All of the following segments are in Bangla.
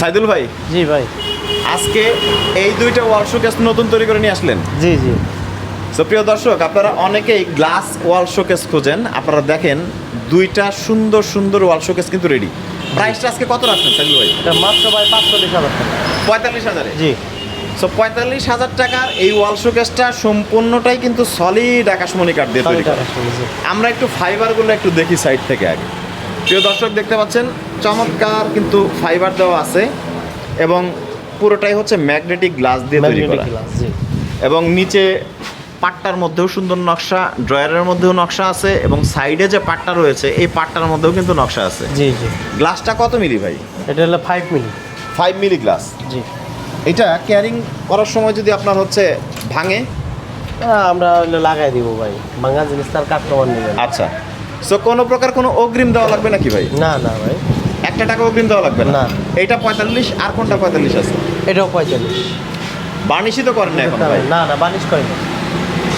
সাইদুল ভাই? জি ভাই। আজকে এই দুইটা ওয়াল শোকেস নতুন তৈরি করে নিয়ে আসলেন? জি জি। তো প্রিয় দর্শক আপনারা অনেকেই গ্লাস ওয়াল শোকেস খোঁজেন। আপনারা দেখেন দুইটা সুন্দর সুন্দর ওয়াল শোকেস কিন্তু রেডি প্রাইসটা আজকে কত রাখছেন সাইদুল ভাই? এটা মাত্র ভাই পাঁচচল্লিশ হাজার টাকা। পঁয়তাল্লিশ হাজারে? জি। সো পঁয়তাল্লিশ হাজার টাকার এই ওয়াল শোকেসটা সম্পূর্ণটাই কিন্তু সলিড আকাশমণি কাঠ দিয়ে তৈরি করা। আমরা একটু ফাইবারগুলো একটু দেখি সাইড থেকে আগে। প্রিয় দর্শক দেখতে পাচ্ছেন চমৎকার কিন্তু ফাইবার দেওয়া আছে এবং পুরোটাই হচ্ছে ম্যাগনেটিক গ্লাস দিয়ে তৈরি করা। এবং নিচে পাটটার মধ্যেও সুন্দর নকশা ড্রয়ারের মধ্যেও নকশা আছে এবং সাইডে যে পাটটা রয়েছে এই পাটটার মধ্যেও কিন্তু নকশা আছে। জি জি। গ্লাসটা কত মিলি ভাই? এটা হলো five milli. Five milli glass জি। এটা ক্যারিং করার সময় যদি আপনার হচ্ছে ভাঙে? আমরা লাগাই দিব ভাই। ভাঙা জিনিস তার কাস্টমার নেবেন আচ্ছা। সো কোনো প্রকার কোনো অগ্রিম দেওয়া লাগবে নাকি ভাই? না না ভাই। একটা টাকা অগ্রিম দেওয়া লাগবে না। এইটা পঁয়তাল্লিশ আর কোনটা পঁয়তাল্লিশ আছে? এটাও পঁয়তাল্লিশ। বার্নিশই তো করেন না এখন ভাই। না না বানিশ করে না।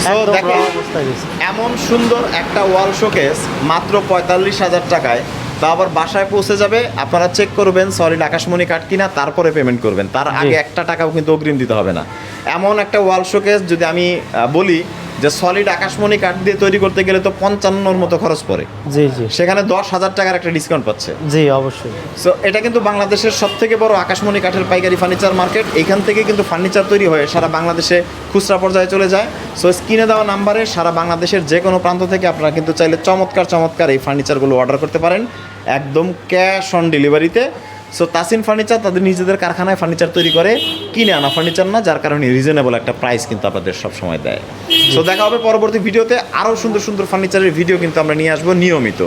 So, একদম দেখেন, raw অবস্থায় দিয়েছে। এমন সুন্দর একটা ওয়াল শোকেস মাত্র পঁয়তাল্লিশ হাজার টাকায়। তা আবার বাসায় পৌঁছে যাবে আপনারা চেক করবেন সলিড আকাশমণি কাঠ কিনা তারপরে পেমেন্ট করবেন। তার আগে একটা টাকাও কিন্তু অগ্রিম দিতে হবে না। এমন একটা ওয়াল শোকেস যদি আমি বলি যে সলিড আকাশমণি কাঠ দিয়ে তৈরি করতে গেলে তো পঞ্চান্নর মতো খরচ পড়ে। জি জি। সেখানে দশ হাজার টাকার একটা ডিসকাউন্ট পাচ্ছে। জি অবশ্যই। সো এটা কিন্তু বাংলাদেশের সব থেকে বড় আকাশমণি কাঠের পাইকারি ফার্নিচার মার্কেট এখান থেকে কিন্তু ফার্নিচার তৈরি হয়ে সারা বাংলাদেশে খুচরা পর্যায়ে চলে যায়। সো স্ক্রিনে দেওয়া নাম্বারে সারা বাংলাদেশের যে কোনো প্রান্ত থেকে আপনারা কিন্তু চাইলে চমৎকার চমৎকার এই ফার্নিচারগুলো অর্ডার করতে পারেন। একদম ক্যাশ অন ডেলিভারিতে সো তাসিন ফার্নিচার তাদের নিজেদের কারখানায় ফার্নিচার তৈরি করে, কিনে আনা ফার্নিচার না, যার কারণে রিজনেবল একটা প্রাইস কিন্তু আপনাদের সবসময় দেয়। সো দেখা হবে পরবর্তী ভিডিওতে আরও সুন্দর সুন্দর ফার্নিচারের ভিডিও কিন্তু আমরা নিয়ে আসব নিয়মিত।